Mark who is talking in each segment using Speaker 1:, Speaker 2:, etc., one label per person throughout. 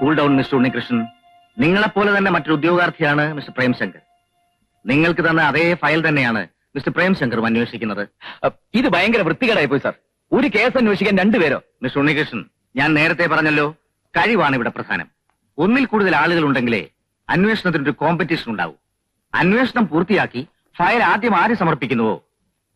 Speaker 1: Cool down mister Unnikrishnan. നിങ്ങളെപ്പോലെ തന്നെ മറ്റൊരു ഉദ്യോഗാർത്ഥിയാണ് മിസ്റ്റർ പ്രേംശങ്കർ. നിങ്ങൾക്ക് തന്ന അതേ ഫയൽ തന്നെയാണ് മിസ്റ്റർ പ്രേംശങ്കറും അന്വേഷിക്കുന്നത്.
Speaker 2: ഇത് ഭയങ്കര വൃത്തികേടായി പോയി സാർ ഒരു കേസ് അന്വേഷിക്കാൻ രണ്ടുപേരോ
Speaker 1: മിസ്റ്റർ ഉണ്ണികൃഷ്ണൻ ഞാൻ നേരത്തെ പറഞ്ഞല്ലോ കഴിവാണ് ഇവിടെ പ്രധാനം. ഒന്നിൽ കൂടുതൽ ആളുകൾ ഉണ്ടെങ്കിലേ അന്വേഷണത്തിന് ഒരു കോമ്പറ്റീഷൻ ഉണ്ടാവും. അന്വേഷണം പൂർത്തിയാക്കി ഫയൽ ആദ്യം ആര് സമർപ്പിക്കുന്നുവോ?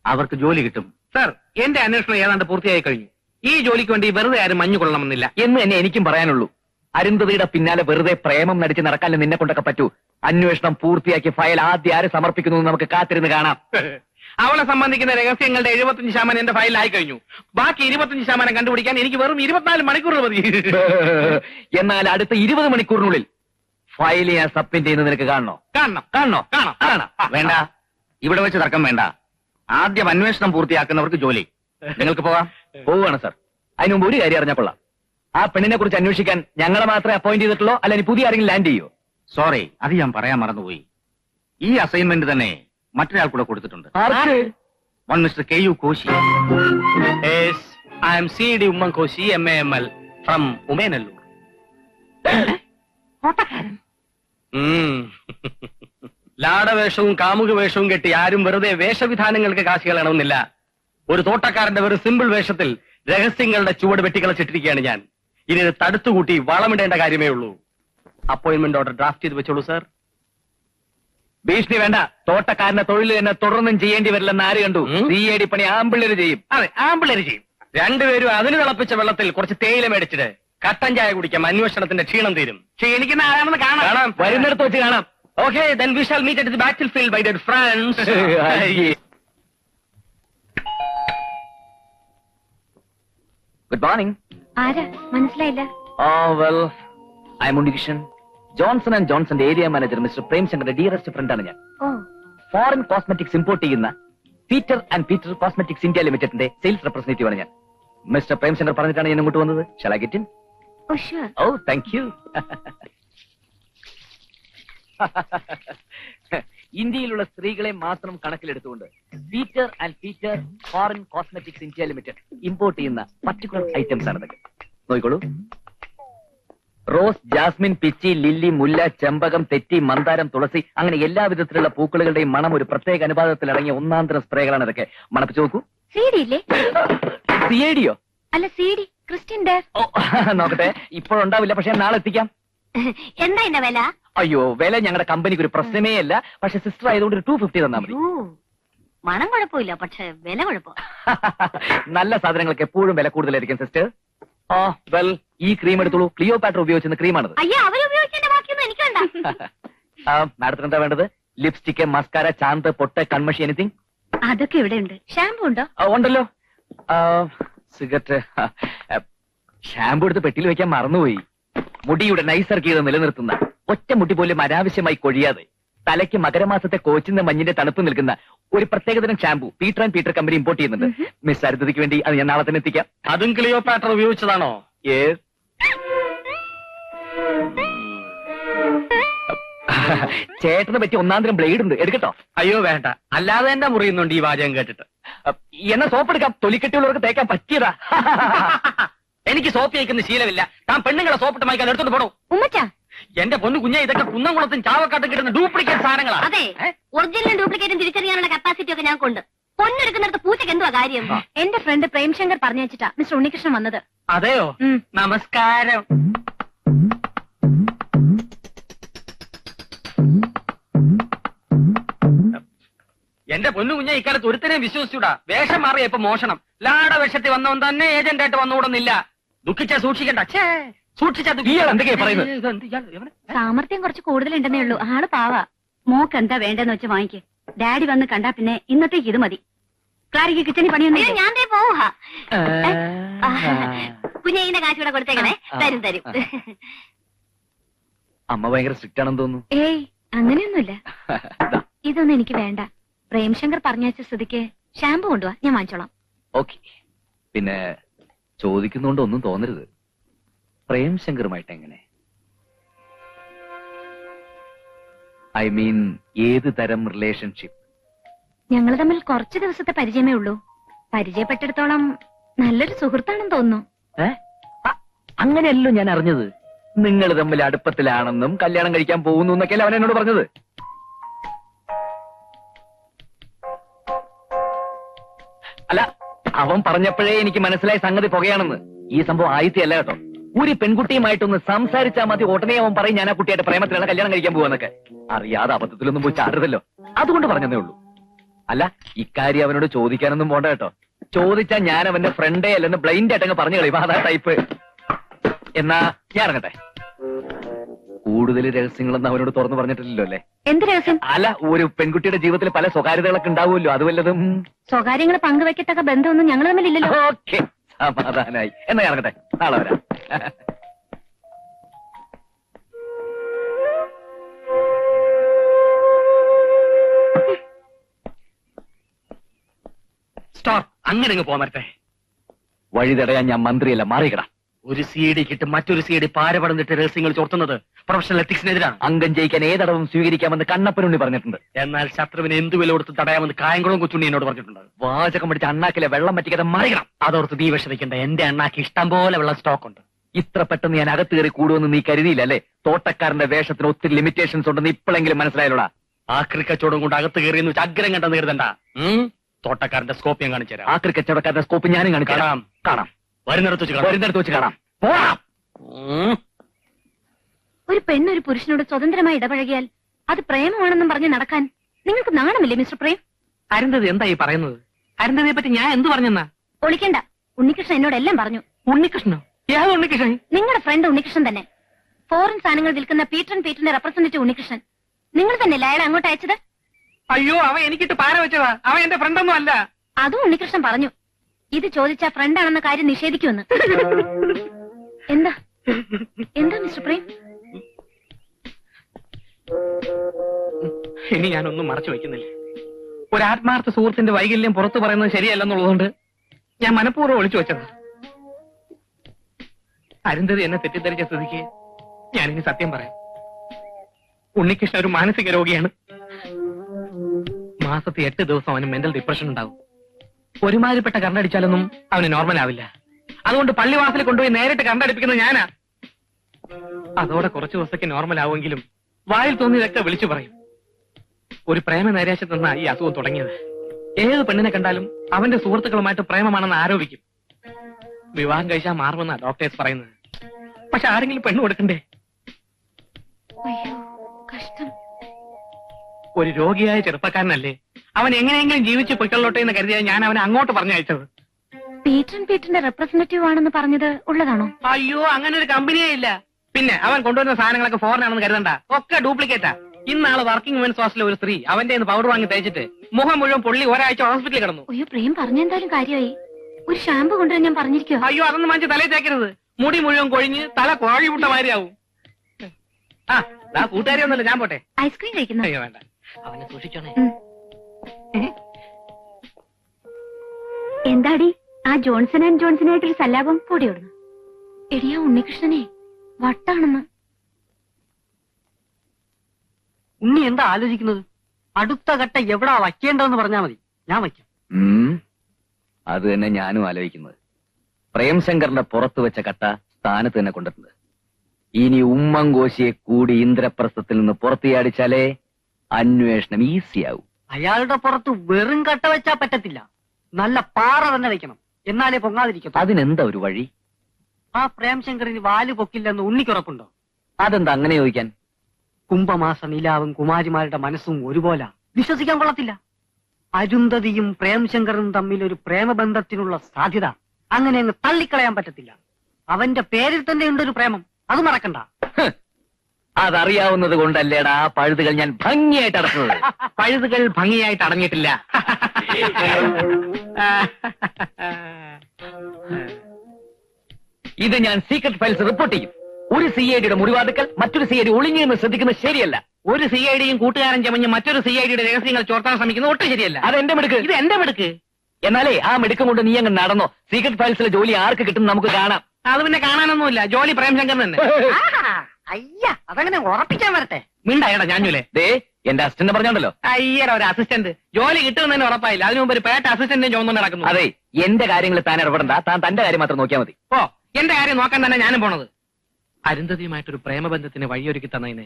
Speaker 1: അവർക്ക് ജോലി കിട്ടും.
Speaker 3: സർ എന്റെ അന്വേഷണം ഏതാണ്ട് പൂർത്തിയായി കഴിഞ്ഞു. ഈ ജോലിക്ക് വേണ്ടി വെറുതെ ആരും മഞ്ഞു കൊള്ളണമെന്നില്ല
Speaker 2: എന്ന് തന്നെ എനിക്കും പറയാനുള്ളൂ. അരുന്ധതിയുടെ പിന്നാലെ വെറുതെ പ്രേമം നടിച്ച് നടക്കാനും നിന്നെ കൊണ്ടൊക്കെ പറ്റൂ? അന്വേഷണം പൂർത്തിയാക്കി ഫയൽ ആദ്യം ആര് സമർപ്പിക്കുന്നു എന്ന് നമുക്ക് കാത്തിരുന്ന് കാണാം.
Speaker 3: അവളെ സംബന്ധിക്കുന്ന രഹസ്യങ്ങളുടെ എഴുപത്തിയഞ്ച് ശതമാനം എന്റെ ഫയലിലായി കഴിഞ്ഞു ബാക്കി ഇരുപത്തിയഞ്ച് ശതമാനം കണ്ടുപിടിക്കാൻ എനിക്ക് വെറും ഇരുപത്തിനാല് മണിക്കൂർ മതി.
Speaker 2: എന്നാൽ അടുത്ത ഇരുപത് മണിക്കൂറിനുള്ളിൽ ഫയൽ ഞാൻ സബ്മിറ്റ് ചെയ്യുന്ന നിനക്ക് കാണണോ?
Speaker 3: കാണണം.
Speaker 2: കാണണോ?
Speaker 3: കാണാം
Speaker 2: കാണാം
Speaker 1: വേണ്ട. ഇവിടെ വെച്ച് തർക്കം വേണ്ട. ആദ്യം അന്വേഷണം പൂർത്തിയാക്കുന്നവർക്ക് ജോലി. നിങ്ങൾക്ക് പോവാം?
Speaker 2: പോവുകയാണ് സർ. അതിന് മുമ്പ് ഒരു കാര്യം അറിഞ്ഞാൽ കൊള്ളാം. ആ പെണ്ണിനെ കുറിച്ച് അന്വേഷിക്കാൻ ഞങ്ങളെ മാത്രമേ അപ്പോയിന്റ് ചെയ്തിട്ടുള്ളൂ അല്ല ഇനി പുതിയ ആരെങ്കിലും ലാൻഡ് ചെയ്യോ?
Speaker 1: സോറി അത് ഞാൻ പറയാൻ മറന്നുപോയി. ഈ അസൈൻമെന്റ് തന്നെ മറ്റൊരാൾ കൂടെ കൊടുത്തിട്ടുണ്ട്. One mister K U Koshy
Speaker 3: I M C D Oommen Koshy M A M L from Umenallur. ലാടവേഷവും കാമുക വേഷവും കെട്ടി ആരും വെറുതെ വേഷവിധാനങ്ങൾക്ക് കാശ് കളയണമെന്നില്ല. ഒരു തോട്ടക്കാരന്റെ വെറും സിമ്പിൾ വേഷത്തിൽ രഹസ്യങ്ങളുടെ ചുവട് വെട്ടിക്കളച്ചിട്ടിരിക്കുകയാണ് ഞാൻ. ഇനി ഇത് തടുത്തുകൂട്ടി വളമിടേണ്ട കാര്യമേ ഉള്ളൂ. അപ്പോയിന്റ്മെന്റ് ഓർഡർ ഡ്രാഫ്റ്റ് ചെയ്ത് വെച്ചോളൂ സാർ
Speaker 2: ഭീഷണി വേണ്ട. തോട്ടക്കാരന്റെ തൊഴിൽ തന്നെ തുടർന്നും ചെയ്യേണ്ടി വരില്ലെന്ന് ആര് കണ്ടു. സി എ ഡി പണി ആമ്പിള്ളേര് ചെയ്യും.
Speaker 3: അതെ ആമ്പിളര് ചെയ്യും. രണ്ടുപേരും അതിന് തിളപ്പിച്ച വെള്ളത്തിൽ കുറച്ച് തേയില മേടിച്ചിട്ട് കട്ടൻ ചായ കുടിക്കാം അന്വേഷണത്തിന്റെ ക്ഷീണം തീരും. ക്ഷീണിക്കുന്ന ആരാണെന്ന് കാണാം.
Speaker 2: കാണാം. വരുന്നിടത്ത് വെച്ച് കാണാം.
Speaker 3: Okay then we shall meet at the battle field by dead France
Speaker 2: good morning
Speaker 4: ആരാ? മനസ്സിലായില്ല.
Speaker 2: Well I'm Unnikrishnan Johnson and ജോൺസന്റെ area manager mister പ്രേംശങ്കറിന്റെ ഡിയറസ്റ്റ് ഫ്രണ്ടാണ് ഞാൻ.
Speaker 4: ഓ.
Speaker 2: ഫോറിൻ കോസ്മെറ്റിക്സ് ഇമ്പോർട്ട് ചെയ്യുന്ന Peter and Peter cosmetics India ലിമിറ്റഡിന്റെ sales representative ആണ് ഞാൻ. Mister Premshankar പറഞ്ഞിട്ടാണ് ഞാൻ ഇങ്ങോട്ട് വന്നത്. ഷാ ഗെറ്റ് ഇൻ യു ഇന്ത്യയിലുള്ള സ്ത്രീകളെ മാത്രം കണക്കിലെടുത്തുകൊണ്ട് feature and feature foreign cosmetics India limited import ചെയ്യുന്ന പർട്ടിക്കുലർ ഐറ്റംസ് ആണ് ഇതൊക്കെ. നോക്കിക്കോളൂ. റോസ് ജാസ്മിൻ പിച്ചി ലില്ലി മുല്ല ചെമ്പകം തെറ്റി മന്ദാരം തുളസി അങ്ങനെ എല്ലാ വിധത്തിലുള്ള പൂക്കളുകളുടെയും മണം ഒരു പ്രത്യേക അനുപാതത്തിൽ അടങ്ങിയ ഒന്നാന്തര സ്പ്രേകളാണ് ഇതൊക്കെ. മണപ്പിച്ചു നോക്കൂ. സിഡിയോ
Speaker 4: അല്ല സി ഡി ക്രിസ്ത്യൻ
Speaker 2: നോക്കട്ടെ. ഇപ്പോഴുണ്ടാവില്ല പക്ഷെ നാളെ എത്തിക്കാം.
Speaker 4: എന്താ വില?
Speaker 2: അയ്യോ വില ഞങ്ങളുടെ കമ്പനിക്ക് ഒരു പ്രശ്നമേ അല്ല. പക്ഷെ സിസ്റ്റർ ആയതുകൊണ്ട് ഒരു ടു ഫിഫ്റ്റി തന്നാ മതി.
Speaker 4: ഓ മണം കുഴപ്പമില്ല. പക്ഷെ വില കുഴപ്പം.
Speaker 2: നല്ല സാധനങ്ങൾക്ക് എപ്പോഴും വില കൂടുതലായിരിക്കും സിസ്റ്റർ ആ വെൽ ഈ ക്രീം എടുത്തോളൂ. ക്ലിയോ പാറ്റർ ഉപയോഗിച്ചിരുന്ന ക്രീമാണത്
Speaker 4: അയ്യോ ബാക്കിയൊന്നും എനിക്ക് വേണ്ട.
Speaker 2: മാഡത്തിന് എന്താ വേണ്ടത്? ലിപ്സ്റ്റിക്ക് മസ്കാര ചാന്ത് പൊട്ട് കൺമഷി എനിത്തിങ്
Speaker 4: അതൊക്കെ ഇവിടെ ഉണ്ട്? ഷാമ്പു ഉണ്ടോ
Speaker 2: ഉണ്ടല്ലോ സിഗരറ്റ് ഷാമ്പു എടുത്ത് പെട്ടിയിൽ വെക്കാൻ മറന്നുപോയി. മുടിയുടെ നൈസർഗീത നിലനിർത്തുന്ന. ഒറ്റ മുടി പോലും അനാവശ്യമായി കൊഴിയാതെ തലയ്ക്ക് മകരമാസത്തെ കോച്ചിന്റെ മഞ്ഞിന്റെ തണുപ്പ് നിൽക്കുന്ന ഒരു പ്രത്യേകതരം shampoo Peter and Peter company import ചെയ്യുന്നുണ്ട്. മിസ് അരുതയ്ക്ക് വേണ്ടി അത് ഞാൻ നാളെ തന്നെ എത്തിക്കാം.
Speaker 3: അതും ക്ലിയോ പാറ്റർ ഉപയോഗിച്ചതാണോ?
Speaker 2: Yes. ചേട്ടനെ പറ്റി ഒന്നാം തരം ബ്ലേഡ് ഉണ്ട്. എടുക്കട്ടോ?
Speaker 3: അയ്യോ വേണ്ട. അല്ലാതെ എന്റെ മുറിയുന്നുണ്ട് ഈ വാചകം കേട്ടിട്ട്.
Speaker 2: എന്നാ സോപ്പ് എടുക്കാം. തൊലിക്കെട്ടിയുള്ളവർക്ക് തേക്കാൻ പറ്റിയതാ.
Speaker 3: എനിക്ക് സോപ്പ് കഴിക്കുന്ന ശീലമില്ല. താൻ പെണ്ണുങ്ങളെ സോപ്പിട്ട് മയക്കാൻ എടുത്തോണ്ട് പോണോ.
Speaker 4: ഉമ്മച്ച
Speaker 3: എന്റെ പൊന്നു കുഞ്ഞെ ഇതൊക്കെ കുന്നംകുളത്തും ചാവക്കാട്ടും കിട്ടുന്ന ഡ്യൂപ്ലിക്കേറ്റ് സാധനങ്ങളാ.
Speaker 4: അതെ ഒറിജിനലും ഡ്യൂപ്ലിക്കേറ്റും തിരിച്ചറിയാനുള്ള കപ്പാസിറ്റി ഒക്കെ ഞാൻ കൊണ്ട്. പൊന്നെടുക്കുന്നിടത്ത് പൂച്ചക്ക് എന്തുവാ കാര്യം? എന്റെ ഫ്രണ്ട് പ്രേംശങ്കർ പറഞ്ഞു വെച്ചിട്ടാ മിസ്റ്റർ ഉണ്ണികൃഷ്ണൻ വന്നത്.
Speaker 3: അതെയോ? നമസ്കാരം. എന്റെ പൊന്നു കുഞ്ഞ ഇക്കാലത്ത് ഒരുത്തനെയും വിശ്വസിച്ചൂടാ. വേഷം മാറിയ ഇപ്പൊ മോഷണം. ലാട വേഷത്തിൽ വന്നവൻ തന്നെ ഏജന്റായിട്ട് വന്നുകൂടുന്നില്ല. ദുഃഖിച്ചാ സൂക്ഷിക്കണ്ട.
Speaker 4: സാമർത്ഥ്യം കുറച്ച് കൂടുതലുണ്ടെന്നേ ഉള്ളൂ. ആൾ പാവ. മോക്ക് എന്താ വേണ്ടെന്ന് വെച്ച് വാങ്ങിക്ക്. ഡാഡി വന്ന് കണ്ടാ പിന്നെ ഇന്നത്തേക്ക് ഇത് മതി. ക്ലാരിക്ക് കിച്ചണി പണിയൊന്നും ഞാൻ പോവാ. കുഞ്ഞിന്റെ കാശ് കൂടെ കൊടുത്തേക്കണേ. തരും തരും.
Speaker 2: അമ്മ ഭയങ്കര സ്ട്രിക്റ്റ് ആണെന്ന് തോന്നുന്നു.
Speaker 4: ഏയ് അങ്ങനെയൊന്നുമില്ല. ഇതൊന്നും എനിക്ക് വേണ്ട. പ്രേംശങ്കർ പറഞ്ഞയച്ച സ്ഥിതിക്ക് ഷാമ്പു കൊണ്ടുവാ. ഞാൻ വാങ്ങിച്ചോളാം.
Speaker 2: ഓക്കെ. പിന്നെ ചോദിക്കുന്നോണ്ട് ഒന്നും തോന്നരുത്. പ്രേംശങ്കറുമായിട്ട് എങ്ങനെ? ഐ മീൻ ഏത് തരം റിലേഷൻഷിപ്പ്
Speaker 4: ഞങ്ങൾ തമ്മിൽ കുറച്ച് ദിവസത്തെ പരിചയമേ ഉള്ളൂ. പരിചയപ്പെട്ടിടത്തോളം നല്ലൊരു സുഹൃത്താണെന്ന് തോന്നുന്നു.
Speaker 2: അങ്ങനെയല്ലോ ഞാൻ അറിഞ്ഞത്. നിങ്ങൾ തമ്മിൽ അടുപ്പത്തിലാണെന്നും കല്യാണം കഴിക്കാൻ പോകുന്നു എന്നൊക്കെയല്ലേ അവൻ എന്നോട് പറഞ്ഞത്. അല്ല അവൻ പറഞ്ഞപ്പോഴേ എനിക്ക് മനസ്സിലായ സംഗതി പുകയാണെന്ന്. ഈ സംഭവം ആയിത്തയല്ല കേട്ടോ. ഒരു പെൺകുട്ടിയുമായിട്ടൊന്ന് സംസാരിച്ചാൽ മതി. ഉടനെ അവൻ പറയും ഞാൻ ആ കുട്ടിയായിട്ട് പ്രേമത്തിലാണ് കല്യാണം കഴിക്കാൻ പോവാന്നൊക്കെ. അറിയാതെ അബദ്ധത്തിലൊന്നും പോയി ചാടരുതല്ലോ. അതുകൊണ്ട് പറഞ്ഞതേ ഉള്ളൂ. അല്ല ഇക്കാര്യം അവനോട് ചോദിക്കാനൊന്നും പോണ്ട കേട്ടോ. ചോദിച്ചാൽ ഞാൻ അവന്റെ ഫ്രണ്ടേ അല്ലെന്ന് ബ്ലൈൻഡ് ആയിട്ടങ്ങ് പറഞ്ഞു കളയും അതാ ടൈപ്പ് എന്നാ ഞാൻ ഇറങ്ങട്ടെ. കൂടുതൽ രഹസ്യങ്ങളൊന്നും അവനോട് തുറന്നു പറഞ്ഞിട്ടില്ലല്ലോ അല്ലേ?
Speaker 4: എന്ത് രഹസ്യം?
Speaker 2: അല്ല ഒരു പെൺകുട്ടിയുടെ ജീവിതത്തിൽ പല സ്വകാര്യതകളൊക്കെ ഉണ്ടാവുമല്ലോ. അത് വല്ലതും
Speaker 4: സ്വകാര്യങ്ങൾ പങ്കുവെക്കത്തക്ക ബന്ധമൊന്നും ഞങ്ങൾ തമ്മിലില്ലല്ലോ.
Speaker 2: ഓക്കെ. സമാധാനായി എന്നാ ഇറങ്ങട്ടെ? നാളെ വരാം.
Speaker 5: സ്റ്റോപ്പ് അങ്ങനെ അങ്ങ് പോമരട്ടെ
Speaker 2: വഴി തടയാൻ ഞാൻ മന്ത്രിയല്ല മാറിയിക്കടാ.
Speaker 5: ഒരു സി ഡി കിട്ടും മറ്റൊരു സി ഡി പാരപടന്നിട്ട് രഹസ്യങ്ങൾ ചോർത്തുന്നത് പ്രൊഫഷണൽ എത്തിക്സിനെതിരാണ്.
Speaker 2: അംഗം ജയിക്കാൻ ഏതടവും സ്വീകരിക്കാമെന്ന് കണ്ണപ്പനുണ്ണി പറഞ്ഞിട്ടുണ്ട്.
Speaker 5: എന്നാൽ ശത്രുവിന് എന്ത് വില കൊടുത്ത് തടയാമെന്ന് കായംകുളം കൊച്ചുണ്ണി എന്നോട് പറഞ്ഞിട്ടുണ്ട്.
Speaker 2: വാചകം പിടിച്ച അണ്ണാക്കിലെ വെള്ളം പറ്റിക്കാതെ മറികണം
Speaker 5: അതോർത്ത് നീ വിഷമിക്കേണ്ട. എന്റെ അണ്ണാക്ക് ഇഷ്ടം പോലെ വെള്ളം സ്റ്റോക്ക് ഉണ്ട്
Speaker 2: ഇത്ര പെട്ടെന്ന് ഞാൻ അകത്ത് കയറി കൂടുമെന്ന് നീ കരുതിയില്ല അല്ലേ? തോട്ടക്കാരന്റെ വേഷത്തിന് ഒത്തിരി ലിമിറ്റേഷൻസ് ഉണ്ടെന്ന് ഇപ്പോഴെങ്കിലും മനസ്സിലായല്ലോടാ?
Speaker 5: ആ ക്രിക്കച്ചോടും കൊണ്ട് അകത്ത് കയറിയെന്ന് വെച്ച് അഗ്രം കണ്ടെന്ന് കരുതണ്ട? തോട്ടക്കാരന്റെ സ്കോപ്പ് ഞാൻ കാണിച്ചു തരാം.
Speaker 2: ആ ക്രിക്കച്ചോടക്കാരന്റെ സ്കോപ്പ് ഞാനും കാണിച്ചു
Speaker 5: കാണാം.
Speaker 2: കാണാം.
Speaker 5: വരുന്നിടത്ത് വെച്ച് കാണാം.
Speaker 2: വരുന്നിടത്ത് വെച്ച് കാണാം.
Speaker 5: പോണം.
Speaker 4: ഒരു പെണ്ണൊരു പുരുഷനോട് സ്വതന്ത്രമായി ഇടപഴകിയാൽ അത് പ്രേമമാണെന്നും പറഞ്ഞ് നടക്കാൻ നിങ്ങൾക്ക് നാണമില്ലേ മിസ്റ്റർ പ്രേം?
Speaker 5: അരുന്ധതി എന്താ ഈ പറയുന്നത്? അരുന്ധതിയെ പറ്റി ഞാൻ എന്ത് പറഞ്ഞെന്നാ?
Speaker 4: ഒളിക്കണ്ട. ഉണ്ണികൃഷ്ണൻ എന്നോട് എല്ലാം പറഞ്ഞു.
Speaker 5: ഉണ്ണികൃഷ്ണൻ ഏത് ഉണ്ണികൃഷ്ണൻ?
Speaker 4: നിങ്ങളുടെ ഫ്രണ്ട് ഉണ്ണികൃഷ്ണൻ തന്നെ. ഫോറിൻ സാധനങ്ങൾ വിൽക്കുന്ന പീറ്റർ പീറ്ററിന്റെ റെപ്രസെന്റേറ്റീവ് ഉണ്ണികൃഷ്ണൻ. നിങ്ങൾ തന്നെ അയാളെ അങ്ങോട്ട് അയച്ചത്?
Speaker 5: അയ്യോ അവൻ എനിക്കിട്ട് പാര വെച്ചതാ. അവൻ എന്റെ ഫ്രണ്ടൊന്നും അല്ല.
Speaker 4: അതും ഉണ്ണികൃഷ്ണൻ പറഞ്ഞു. ഇത് ചോദിച്ച ഫ്രണ്ടാണെന്ന കാര്യം നിഷേധിക്കുമെന്ന്. എന്താ? എന്താ മിസ്റ്റർ പ്രേം?
Speaker 5: ഇനി ഞാനൊന്നും മറച്ചു വെക്കുന്നില്ല ഒരു ആത്മാർത്ഥ സുഹൃത്തിന്റെ വൈകല്യം പുറത്തു പറയുന്നത് ശരിയല്ലെന്നുള്ളതുകൊണ്ട് ഞാൻ മനഃപൂർവം ഒളിച്ചു വെച്ചത്. അരുന്ധതി എന്നെ തെറ്റിദ്ധരിച്ച സ്ഥിതിക്ക് ഞാനിനി സത്യം പറയാം. ഉണ്ണികൃഷ്ണൻ ഒരു മാനസിക രോഗിയാണ്. മാസത്തെ എട്ട് ദിവസം അവന് മെന്റൽ ഡിപ്രഷൻ ഉണ്ടാവും ഒരുമാതിരിപ്പെട്ട കണ്ടടിച്ചാലൊന്നും അവന് നോർമൽ ആവില്ല. അതുകൊണ്ട് പള്ളിവാസിൽ കൊണ്ടുപോയി നേരിട്ട് കണ്ടടിപ്പിക്കുന്നത് ഞാനാ. അതോടെ കുറച്ചു ദിവസത്തേക്ക് നോർമൽ ആവുമെങ്കിലും വായിൽ തോന്നിയതൊക്കെ വിളിച്ചു പറയും. ഒരു പ്രേമ നൈരാശ്യത്തിൽ നിന്നാണ് ഈ അസുഖം തുടങ്ങിയത്. ഏത് പെണ്ണിനെ കണ്ടാലും അവന്റെ സുഹൃത്തുക്കളുമായിട്ട് പ്രേമമാണെന്ന് ആരോപിക്കും. വിവാഹം കഴിച്ചാൽ മാറുമെന്നാ ഡോക്ടേഴ്സ് പറയുന്നത്. പക്ഷെ ആരെങ്കിലും പെണ്ണ് കൊടുക്കണ്ടേ?
Speaker 4: കഷ്ടം.
Speaker 5: ഒരു രോഗിയായ ചെറുപ്പക്കാരനല്ലേ? അവൻ എങ്ങനെയെങ്കിലും ജീവിച്ച് പൊയ്ക്കൊള്ളോട്ടെ എന്ന് കരുതിയാൽ ഞാൻ അവനെ അങ്ങോട്ട് പറഞ്ഞയച്ചത്.
Speaker 4: പീറ്റർ പീറ്ററിന്റെ റെപ്രസെന്റേറ്റീവ് ആണെന്ന് പറഞ്ഞത് ഉള്ളതാണോ?
Speaker 5: അയ്യോ അങ്ങനെ ഒരു കമ്പനിയേ ഇല്ല. പിന്നെ അവൻ കൊണ്ടുവരുന്ന സാധനങ്ങളൊക്കെ ഫോറിനാണെന്ന് കരുതണ്ട. ഒക്കെ ഡ്യൂപ്ലിക്കേറ്റാ ഇന്നാൾ വർക്കിംഗ് വുമൻസ് ഹോസ്റ്റലിലെ ഒരു സ്ത്രീ അവന്റെ പൗഡർ വാങ്ങി തേച്ചിട്ട് മുഖം മുഴുവൻ പൊള്ളി ഒരാഴ്ച ഹോസ്പിറ്റലിൽ കിടന്നു.
Speaker 4: അയ്യോ പ്രേം പറഞ്ഞെന്തായാലും കാര്യമായി. ഒരു ഷാമ്പു കൊണ്ടുവരാൻ ഞാൻ പറഞ്ഞിരിക്കോ
Speaker 5: അയ്യോ അതൊന്നും വാങ്ങിച്ച് തലയിൽ തേക്കരുത്. മുടി മുഴുവൻ കൊഴിഞ്ഞ് തല കോഴി വിട്ട മാതിരിയാവും. ആ കൂട്ടുകാരി ഒന്നുമില്ല ഞാൻ പോട്ടെ.
Speaker 4: ഐസ്ക്രീം കഴിക്കുന്നു?
Speaker 5: അയ്യോ വേണ്ട. അവനെ സൂക്ഷിച്ചോണേ.
Speaker 4: എന്താടി? ആ ജോൺസൺ ആൻഡ് ജോൺസൺ ആയിട്ടൊരു സല്ലാപം കൂടിയോടുന്നു എടിയാ ഉണ്ണികൃഷ്ണനെ വട്ടാണെന്ന്.
Speaker 6: ഉണ്ണി എന്താ ആലോചിക്കുന്നത്? അടുത്ത ഘട്ടം എവിടാ വയ്ക്കേണ്ടതെന്ന് പറഞ്ഞാ മതി. ഞാൻ വയ്ക്കാം.
Speaker 2: അത് തന്നെ ഞാനും ആലോചിക്കുന്നത്. പ്രേംശങ്കറിന്റെ പുറത്തു വെച്ച കട്ട സ്ഥാനത്ത് തന്നെ കൊണ്ടിട്ടുണ്ട് ഇനി ഉമ്മൻകോശിയെ കൂടി ഇന്ദ്രപ്രസ്ഥത്തിൽ നിന്ന് പുറത്തിയാടിച്ചാലേ അന്വേഷണം ഈസിയാവും.
Speaker 6: അയാളുടെ പുറത്ത് വെറും കട്ട വെച്ചാ പറ്റത്തില്ല. നല്ല പാറ തന്നെ വെക്കണം. എന്നാലേ പൊങ്ങാതിരിക്കും
Speaker 2: അതിനെന്താ ഒരു വഴി?
Speaker 6: ആ പ്രേംശങ്കറിന് വാൽ പൊക്കില്ലെന്ന് ഉണ്ണിക്കുറപ്പുണ്ടോ?
Speaker 2: അതെന്താ അങ്ങനെ ചോദിക്കാൻ?
Speaker 6: കുംഭമാസ നിലാവും കുമാരിമാരുടെ മനസ്സും ഒരുപോലെ. വിശ്വസിക്കാൻ കൊള്ളത്തില്ല. അരുന്ധതിയും പ്രേംശങ്കറും തമ്മിൽ ഒരു പ്രേമബന്ധത്തിനുള്ള സാധ്യത അങ്ങനെ അങ്ങ് തള്ളിക്കളയാൻ പറ്റത്തില്ല. അവന്റെ പേരിൽ തന്നെ ഉണ്ട് ഒരു പ്രേമം. അത് മറക്കണ്ട.
Speaker 2: അതറിയാവുന്നത് കൊണ്ടല്ലേടാ പഴുതുകൾ ഞാൻ ഭംഗിയായിട്ട് അടക്കുന്നത്
Speaker 5: പഴുതുകൾ ഭംഗിയായിട്ട് അടങ്ങിയിട്ടില്ല
Speaker 2: ഇത് ഞാൻ സീക്രട്ട് ഫയൽസ് റിപ്പോർട്ട് ചെയ്യും. ഒരു സി ഐ ഡിയുടെ മുറിവാതുക്കൽ മറ്റൊരു സി ഐ ഡി ഒളിഞ്ഞിരുന്ന് ശ്രദ്ധിക്കുന്നത് ശരിയല്ല.
Speaker 5: ഒരു സി ഐ ഡിയും കൂട്ടുകാരൻ ചമഞ്ഞ് മറ്റൊരു സി ഐ ഡിയുടെ രഹസ്യങ്ങൾ ചോർത്താൻ ശ്രമിക്കുന്നത് ഒട്ടും ശരിയല്ല.
Speaker 2: അത് എന്റെ മെടുക്ക്.
Speaker 5: ഇത് എന്റെ മെടുക്ക്.
Speaker 2: എന്നാലേ ആ മിടുക്കം കൊണ്ട് നീ അങ്ങ് നടന്നോ. സീക്രട്ട് ഫയൽസിലെ ജോലി ആർക്ക് കിട്ടും നമുക്ക് കാണാം.
Speaker 5: അത് പിന്നെ കാണാനൊന്നുമില്ല. ജോലി പ്രേംശങ്കർ തന്നെ.
Speaker 6: അയ്യ അതങ്ങനെ ഉറപ്പിക്കാൻ വരട്ടെ.
Speaker 5: മിണ്ടായടാ ഞാഞ്ഞൂലേ.
Speaker 2: ദേ എന്റെ അസിസ്റ്റന്റ് പറഞ്ഞോണ്ടല്ലോ.
Speaker 5: അയ്യട ഒരു അസിസ്റ്റന്റ് ജോലി കിട്ടുമെന്ന് ഉറപ്പായില്ല. അതിനു മുമ്പ് ഒരു പേട്ട അസിസ്റ്റന്റും ചോദിച്ചു നടക്കുന്നു.
Speaker 2: അതെ എന്റെ കാര്യങ്ങൾ താൻ ഇടപെടണ്ട. താൻ തന്റെ കാര്യം മാത്രം നോക്കിയാൽ മതി.
Speaker 5: ഓ എന്റെ കാര്യം നോക്കാൻ തന്നെ ഞാനും പോണത്.
Speaker 3: അരുന്ധതിയുമായിട്ടൊരു പ്രേമബന്ധത്തിന് വഴിയൊരുക്കി തന്നതിന്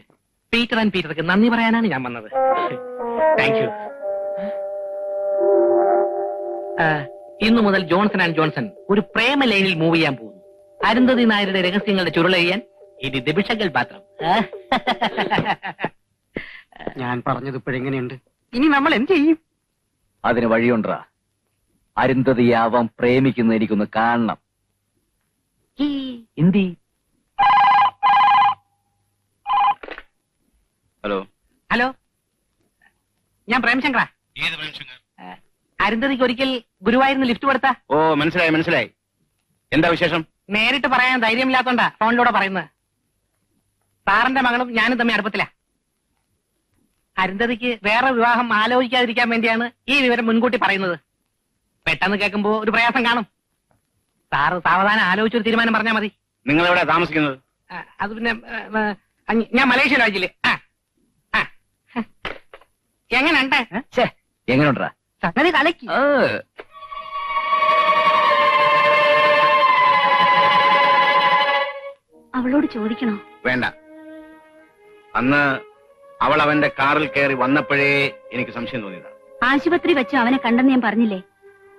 Speaker 3: പീറ്റർ ആൻഡ് പീറ്റർക്ക് നന്ദി പറയാനാണ് ഞാൻ വന്നത്. താങ്ക് യു ഇന്നു മുതൽ ജോൺസൺ ആൻഡ് ജോൺസൺ ഒരു പ്രേമ ലൈനിൽ മൂവ് ചെയ്യാൻ പോകുന്നു. അരുന്ധതി നായരുടെ രഹസ്യങ്ങളുടെ ചുരുളെയ്യാൻ ഇനി ദിബിഷകൾ പാത്രം
Speaker 6: ഞാൻ പറഞ്ഞത് ഇപ്പോഴെങ്ങനെയുണ്ട്? ഇനി നമ്മൾ എന്ത് ചെയ്യും?
Speaker 2: അതിന് വഴിയുണ്ടാ? അരുന്ധതിയാവാൻ പ്രേമിക്കുന്ന എനിക്കൊന്ന് കാണണം
Speaker 1: ഹലോ.
Speaker 3: ഹലോ. ഞാൻ പ്രേംശങ്കറാ. അരുന്ധതിക്ക് ഒരിക്കൽ ഗുരുവായിരുന്നു ലിഫ്റ്റ് കൊടുത്ത?
Speaker 1: ഓ മനസ്സിലായി മനസ്സിലായി. എന്താ വിശേഷം?
Speaker 3: നേരിട്ട് പറയാൻ ധൈര്യമില്ലാത്തോണ്ടാ ഫോണിലൂടെ പറയുന്നത്. സാറിന്റെ മകളും ഞാനും തമ്മിൽ അടുപ്പത്തില. അരുന്ധതിക്ക് വേറെ വിവാഹം ആലോചിക്കാതിരിക്കാൻ വേണ്ടിയാണ് ഈ വിവരം മുൻകൂട്ടി പറയുന്നത്. പെട്ടെന്ന് കേൾക്കുമ്പോ ഒരു പ്രയാസം കാണും. സാറ് സാവധാനം ആലോചിച്ചൊരു തീരുമാനം പറഞ്ഞാൽ മതി.
Speaker 1: നിങ്ങൾ എവിടെ താമസിക്കുന്നത്
Speaker 3: അത് പിന്നെ ഞാൻ മലേഷ്യ രാജ്യത്തിൽ ആ ആ എങ്ങനെയുണ്ട്
Speaker 2: എങ്ങനെയുണ്ടാ
Speaker 6: സംഗതി കലക്കി
Speaker 4: അവളോട് ചോദിക്കണോ?
Speaker 1: വേണ്ട. അന്ന് അവൾ അവന്റെ കാറിൽ കയറി വന്നപ്പോഴേ എനിക്ക് സംശയം തോന്നിയതാണ്.
Speaker 4: ആശുപത്രി വെച്ച് അവനെ കണ്ടെന്ന് ഞാൻ പറഞ്ഞില്ലേ?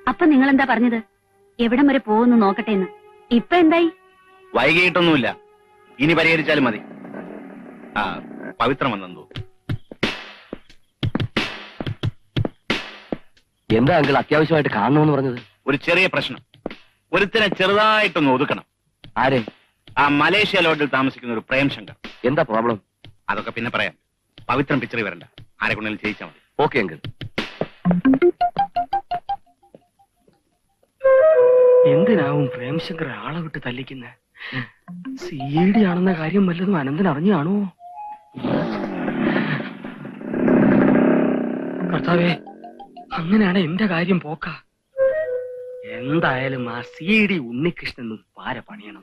Speaker 4: അപ്പൊ നിങ്ങൾ എന്താ പറഞ്ഞത്? എവിടം വരെ പോകുന്നു നോക്കട്ടെ എന്ന് ഇപ്പൊ എന്തായി?
Speaker 1: വൈകിട്ടൊന്നുമില്ല ഇനി പരിഹരിച്ചാലും മതി. ആ പവിത്രം വന്നെന്തോ.
Speaker 2: എന്താ അങ്കിൾ അത്യാവശ്യമായിട്ട് കാണണമെന്ന് പറഞ്ഞത്?
Speaker 1: ഒരു ചെറിയ പ്രശ്നം. ഒരുത്തിനെ ചെറുതായിട്ടൊന്ന് ഒതുക്കണം.
Speaker 2: ആരെ?
Speaker 1: ആ മലേഷ്യ ലോഡിൽ താമസിക്കുന്ന ഒരു പ്രേംശങ്കർ.
Speaker 2: എന്താ പ്രോബ്ലം
Speaker 1: അതൊക്കെ പിന്നെ പറയാം. പവിത്രം പിക്ചറിൽ വരണ്ട. ആരെ കൊണ്ടെങ്കിലും ചെയ്യിച്ചാൽ മതി.
Speaker 2: Okay uncle.
Speaker 3: എന്തിനാവും പ്രേംശങ്കർ ആളെ വിട്ട് തല്ലിക്കുന്ന? സി ഡി ആണെന്ന കാര്യം വല്ലതും അനന്തൻ അറിഞ്ഞാണോ ഭർത്താവേ കർത്താവേ അങ്ങനെയാണ് എന്റെ കാര്യം പോക്ക. എന്തായാലും ആ സി ഡി ഉണ്ണികൃഷ്ണൻ പാര പണിയണം?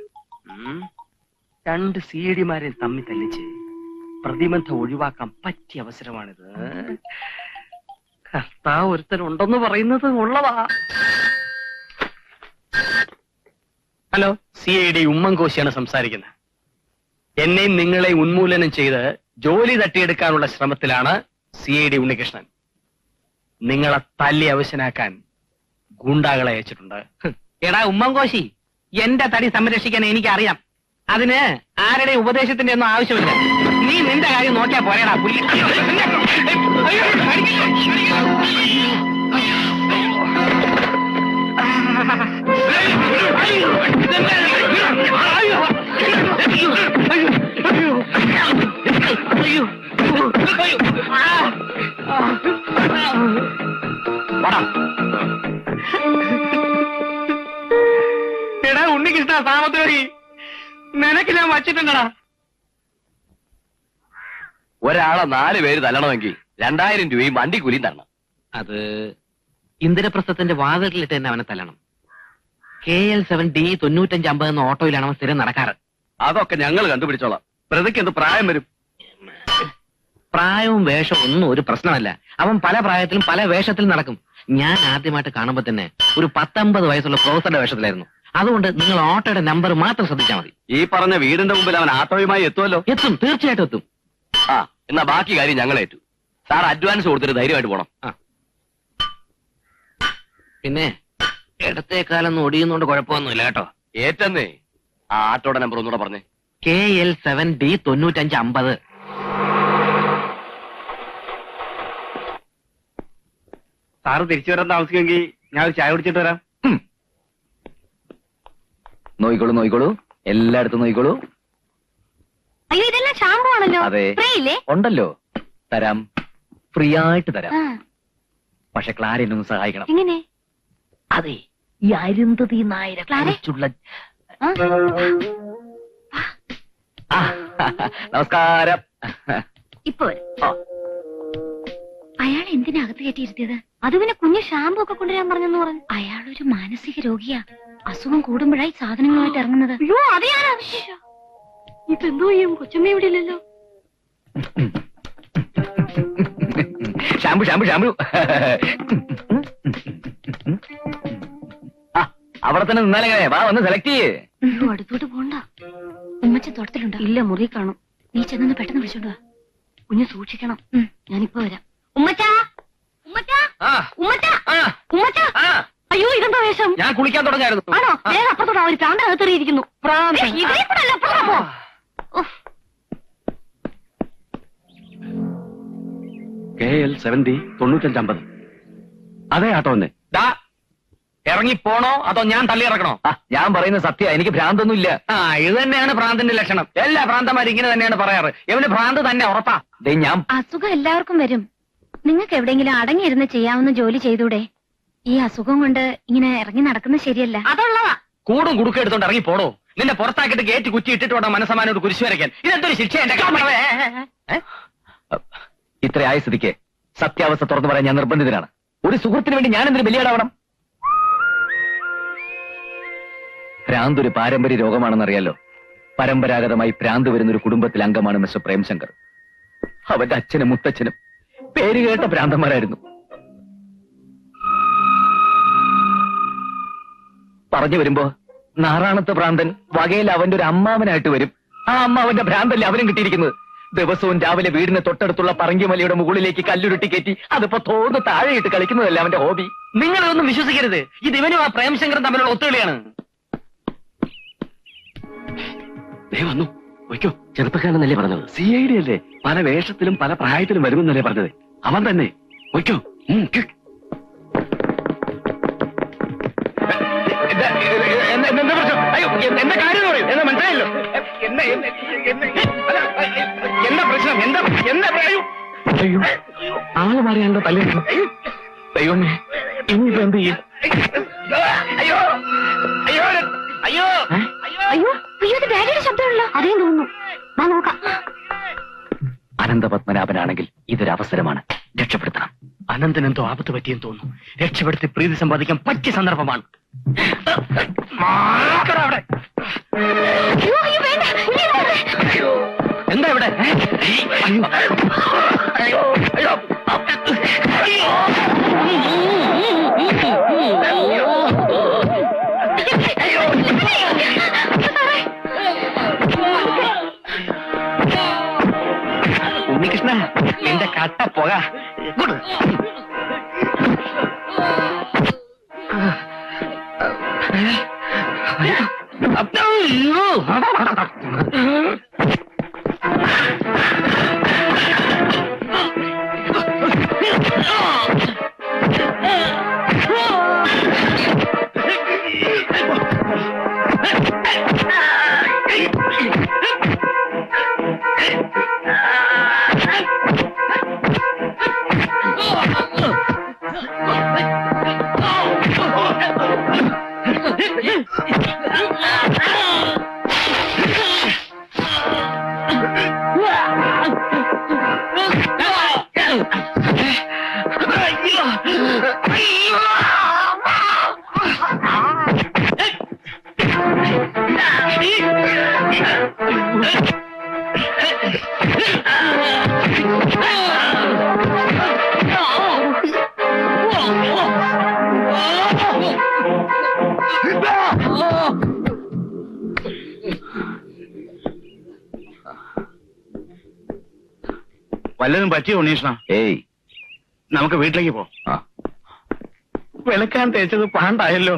Speaker 3: രണ്ട് സി ഡിമാരെ തമ്മിൽ തല്ലിച്ച് പ്രതിബന്ധം ഒഴിവാക്കാൻ പറ്റിയ അവസരമാണിത്. കർത്താവ് ഒരുത്തരുണ്ടെന്ന് പറയുന്നത് ഉള്ളതാ. ഹലോ സി ഐ ഡി ഉമ്മൻകോശിയാണ് സംസാരിക്കുന്നത്. എന്നെയും നിങ്ങളെ ഉന്മൂലനം ചെയ്ത് ജോലി തട്ടിയെടുക്കാനുള്ള ശ്രമത്തിലാണ് സി ഐ ഡി ഉണ്ണികൃഷ്ണൻ. നിങ്ങളെ തല്ലി അവശനാക്കാൻ ഗുണ്ടാകളെ അയച്ചിട്ടുണ്ട്. എടാ ഉമ്മൻകോശി എന്റെ തടി സംരക്ഷിക്കാൻ എനിക്കറിയാം. അതിന് ആരുടെ ഉപദേശത്തിന്റെ ഒന്നും ആവശ്യമില്ല. നീ നിന്റെ കാര്യം നോക്കിയാ പോരടാ പുല്ലി. എടാ ഉണ്ണികൃഷ്ണ സാമത്തോരി നിനക്ക് ഞാൻ വച്ചിട്ടുണ്ടടാ.
Speaker 2: ഒരാളെ നാല് പേര് തല്ലണമെങ്കിൽ രണ്ടായിരം രൂപയും വണ്ടി കൂലിയും തരണം.
Speaker 3: അത് ഇന്ദിരപ്രസ്ഥത്തിന്റെ വാതിലിട്ട് തന്നെ അവനെ തല്ലണം. കെ എൽ സെവൻ ഡി തൊണ്ണൂറ്റഞ്ച് അമ്പത് എന്ന ഓട്ടോയിലാണ് അവൻ സ്ഥിരം നടക്കാറ്.
Speaker 2: അതൊക്കെ ഞങ്ങൾ കണ്ടുപിടിച്ചോളാം. പ്രതിക്ക് എന്ത് പ്രായം വരും?
Speaker 3: പ്രായവും വേഷവും ഒന്നും ഒരു പ്രശ്നമല്ല. അവൻ പല പ്രായത്തിലും പല വേഷത്തിലും നടക്കും. ഞാൻ ആദ്യമായിട്ട് കാണുമ്പോ തന്നെ ഒരു പത്തൊമ്പത് വയസ്സുള്ള പ്രൊഫസറുടെ വേഷത്തിലായിരുന്നു. അതുകൊണ്ട് നിങ്ങൾ ഓട്ടോയുടെ നമ്പർ മാത്രം ശ്രദ്ധിച്ചാൽ മതി.
Speaker 2: ഈ പറഞ്ഞ വീടിന്റെ മുമ്പിൽ അവൻ ആട്ടോയുമായി എത്തുമല്ലോ?
Speaker 3: എത്തും തീർച്ചയായിട്ടും എത്തും.
Speaker 2: ആ എന്നാ ബാക്കി കാര്യം ഞങ്ങൾ ഏറ്റു. സാർ അഡ്വാൻസ് കൊടുത്തിട്ട് ധൈര്യമായിട്ട് പോണം.
Speaker 3: പിന്നെ ഇടത്തേക്കാലൊന്നും ഒടിയുന്നോണ്ട് കുഴപ്പമൊന്നുമില്ല കേട്ടോ.
Speaker 2: ഏറ്റെന്നേ. ആ ആട്ടോടെ നമ്പർ ഒന്നുകൂടെ പറഞ്ഞേ.
Speaker 3: കെ എൽ സെവൻ ഡി തൊണ്ണൂറ്റഞ്ച് അമ്പത്.
Speaker 1: സാറ് തിരിച്ചു വരാൻ താമസിക്കുമെങ്കിൽ ഞാൻ ഒരു ചായ കുടിച്ചിട്ട് വരാം.
Speaker 2: നോയിക്കോളൂ നോയിക്കോളൂ. എല്ലായിടത്തും നോയിക്കോളൂ.
Speaker 4: അയ്യോ ഇതെല്ലാം ഷാമ്പു ആണല്ലോ.
Speaker 2: അതെ.
Speaker 4: സ്പ്രേ ഇല്ലേ?
Speaker 2: ഉണ്ടല്ലോ. തരാം. ഫ്രീ ആയിട്ട് തരാം.
Speaker 4: ആ,
Speaker 2: പക്ഷെ ക്ലാര എന്നെ ഒന്ന് സഹായിക്കണം.
Speaker 4: എങ്ങനെ?
Speaker 2: അതെ ഈ അരുന്ധതി നായരെ
Speaker 4: ക്ലാരെ?
Speaker 2: കുറിച്ചുള്ള
Speaker 4: ആ?
Speaker 2: ആ, നമസ്കാരം.
Speaker 4: ഇപ്പൊ വരും.
Speaker 2: ആ,
Speaker 4: അയാൾ എന്തിനകത്ത് കയറ്റിയിരുത്തിയത് അത് പിന്നെ കുഞ്ഞ് ഷാമ്പു ഒക്കെ കൊണ്ടുവരാൻ പറഞ്ഞെന്ന് പറഞ്ഞു. അയാൾ ഒരു മാനസിക രോഗിയാ. അസുഖം കൂടുമ്പോഴായി സാധനങ്ങളുമായിട്ട് ഇറങ്ങുന്നത്. അയ്യോ അറിയാനാ ഇപ്പൊ എന്തോ ചെയ്യും? കൊച്ചമ്മ ഇവിടെ ഇല്ലല്ലോ.
Speaker 2: ഷാമ്പു ഷാമ്പു ഷാമ്പു അവിടെ തന്നെ നിന്നാലേ വാ ഒന്ന് സെലക്ട് ചെയ്യേ.
Speaker 4: അടുത്തോട്ട് പോണ്ട. ഉമ്മച്ച തോട്ടത്തിലുണ്ടോ
Speaker 7: ഇല്ല മുറി കാണും.
Speaker 4: നീ ചെന്നു പെട്ടെന്ന് വിളിച്ചോണ്ട് വാ.
Speaker 7: കുഞ്ഞ് സൂക്ഷിക്കണം. ഞാനിപ്പോ വരാം.
Speaker 4: ഉമ്മച്ചാ ഉമ്മച്ചാ
Speaker 3: ആ
Speaker 4: ഉമ്മച്ചാ
Speaker 3: ആ
Speaker 4: ഉമ്മച്ചാ
Speaker 3: ആ
Speaker 4: അയ്യോ ഇതെന്താ വേഷം?
Speaker 3: ഞാൻ കുളിക്കാൻ തുടങ്ങായിരുന്നു.
Speaker 4: ആണോ? വേറെ അപ്പുറത്തോടാ ഒരു പ്രാന്ത അകത്തേറിയിരിക്കുന്നു. ഇതേ കൂടെ അല്ല അപ്പുറത്താ.
Speaker 3: കെ എൽ സെവന്റി തൊണ്ണൂറ്റഞ്ചമ്പത്. അതെ ആട്ടോ തന്നെ ഇറങ്ങി പോണോ അതോ ഞാൻ തള്ളി ഇറക്കണോ?
Speaker 2: ഞാൻ പറയുന്ന സത്യം എനിക്ക് ഭ്രാന്തൊന്നും ഇല്ല.
Speaker 3: ആ ഇത് തന്നെയാണ് ഭ്രാന്തിന്റെ ലക്ഷണം. എല്ലാ ഭ്രാന്തന്മാരും ഇങ്ങനെ തന്നെയാണ് പറയാറ്. ഇവന് ഭ്രാന്ത് തന്നെ ഉറപ്പാ.
Speaker 2: ഞാൻ
Speaker 4: അസുഖം എല്ലാവർക്കും വരും. നിങ്ങൾക്ക് എവിടെയെങ്കിലും അടങ്ങിയിരുന്ന് ചെയ്യാവുന്ന ജോലി ചെയ്തൂടെ? ഈ അസുഖം കൊണ്ട് ഇങ്ങനെ ഇറങ്ങി നടക്കുന്നത് ശരിയല്ല. അതുള്ളതാ.
Speaker 3: കൂടും കുടുക്കെടുത്തോണ്ട് ഇറങ്ങി പോടോ. നിന്നെ പുറത്താക്കിട്ട് ഗേറ്റ് കുറ്റി ഇട്ടിട്ട് വേണം മനസ്സമാനോട് കുരിശു വരയ്ക്കാൻ? ഇതെന്തൊരു ശിക്ഷ എന്റെ കാമറവേ.
Speaker 2: ഇത്ര ആയ സ്ഥിതിക്ക്. സത്യാവസ്ഥ തുറന്നു പറയാൻ ഞാൻ നിർബന്ധിതനാണ്. ഒരു സുഹൃത്തിന് വേണ്ടി ഞാൻ എന്തിനു ബലിയാടാവണം? ഭ്രാന്ത് ഒരു പാരമ്പര്യ രോഗമാണെന്നറിയാലോ. പരമ്പരാഗതമായി ഭ്രാന്ത് വരുന്ന ഒരു കുടുംബത്തിലെ അംഗമാണ് മിസ്റ്റർ പ്രേംശങ്കർ. അവന്റെ അച്ഛനും മുത്തച്ഛനും പേരുകേട്ട ഭ്രാന്തന്മാരായിരുന്നു. പറഞ്ഞു വരുമ്പോ നാറാണത്തെ ഭ്രാന്തൻ വകയിൽ അവന്റെ ഒരു അമ്മാവനായിട്ട് വരും. ആ അമ്മാവന്റെ ഭ്രാന്തല്ലേ അവനും കിട്ടിയിരിക്കുന്നത്. ദിവസവും രാവിലെ വീടിന് തൊട്ടടുത്തുള്ള പറങ്കിമലയുടെ മുകളിലേക്ക് കല്ലുരുട്ടി കയറ്റി അതിപ്പോ തോന്ന് താഴെയിട്ട് കളിക്കുന്നതല്ലേ അവന്റെ ഹോബി.
Speaker 3: നിങ്ങളൊന്നും വിശ്വസിക്കരുത്. ഇത് ഇവനും ആ പ്രേംശങ്കറും തമ്മിലുള്ള ഒത്തുകളിയാണ്. വന്നു. ചെറുപ്പക്കാരനല്ലേ പറഞ്ഞത്? സി ഐ ഡി അല്ലേ? പല വേഷത്തിലും പല പ്രായത്തിലും വരുമെന്നല്ലേ പറഞ്ഞത്? അവൻ തന്നെ. വയ്ക്കോ. എന്താ പ്രശ്നം? അയ്യോ, എന്താ- എന്താ കാര്യം എന്ന് പറയൂ. എന്താ മനസ്സിലായല്ലോ? എന്താ പ്രശ്നം? എന്താ എന്താ അയ്യോ അയ്യോ ആൾ മാറിയാണ്ടോ തല്ലേ ദൈവമേ ഇനിയിപ്പോ എന്ത് ചെയ്യും? അയ്യോ അയ്യോ അയ്യോ
Speaker 4: അയ്യോ. അയ്യോ അയ്യോ ഡാഡിയുടെ ശബ്ദമുള്ളോ അതേ തോന്നുന്നു. നോക്കാം.
Speaker 2: അനന്തപത്മനാഭനാണെങ്കിൽ ഇതൊരു അവസരമാണ് രക്ഷപ്പെടുത്തണം.
Speaker 3: അനന്തൻ എന്തോ ആപത്ത് പറ്റിയെന്ന് തോന്നുന്നു. രക്ഷപ്പെടുത്തി പ്രീതി സമ്പാദിക്കാൻ പറ്റിയ സന്ദർഭമാണ്. എന്താ ഇവിടെ? അയ്യോ അയ്യോ. അയ്യോ. ഉണ്ണികൃഷ്ണ എന്റെ കട്ട പുക. ഇങ്ങോട്ട്.
Speaker 2: വല്ലതും പറ്റിയോ ഉണ്ണീഷ്ണ? ഏയ്. നമുക്ക് വീട്ടിലേക്ക് പോ.
Speaker 3: വെളുക്കാൻ തേച്ചത് പാണ്ടായല്ലോ.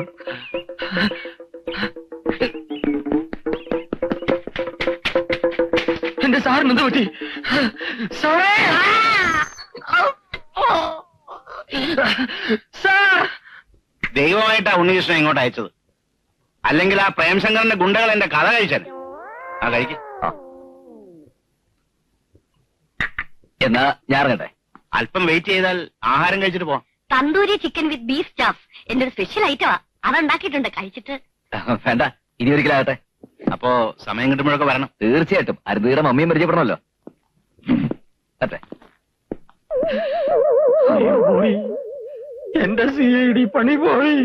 Speaker 3: എന്റെ സാറിന് എന്ത് പറ്റി? സാറേ! സാർ!
Speaker 2: ദൈവമായിട്ടാ ഉണ്ണികൃഷ്ണൻ ഇങ്ങോട്ട് അയച്ചത്. അല്ലെങ്കിൽ ആ പ്രേംശങ്കറിന്റെ ഗുണ്ടകൾ എന്റെ കഥ കഴിച്ചാൽ ആ കഴിക്ക. എന്നാ ഞാൻ ഇറങ്ങട്ടെ? അല്പം വെയിറ്റ് ചെയ്താൽ ആഹാരം കഴിച്ചിട്ട് പോ
Speaker 7: tandoori chicken with beef staff എന്റെ ഒരു സ്പെഷ്യൽ ഐറ്റമാ അതുണ്ടാക്കിയിട്ടുണ്ട് കഴിച്ചിട്ട്.
Speaker 2: വേണ്ട ഇനി ഒരിക്കലാകട്ടെ അപ്പോ സമയം കിട്ടുമ്പോഴൊക്കെ വരണം. തീർച്ചയായിട്ടും. അരുതീടെ മമ്മിയും പരിചയപ്പെടണമല്ലോ. അതെ
Speaker 3: പോയി. എന്റെ സി ഐ ഡി പണി പോയി.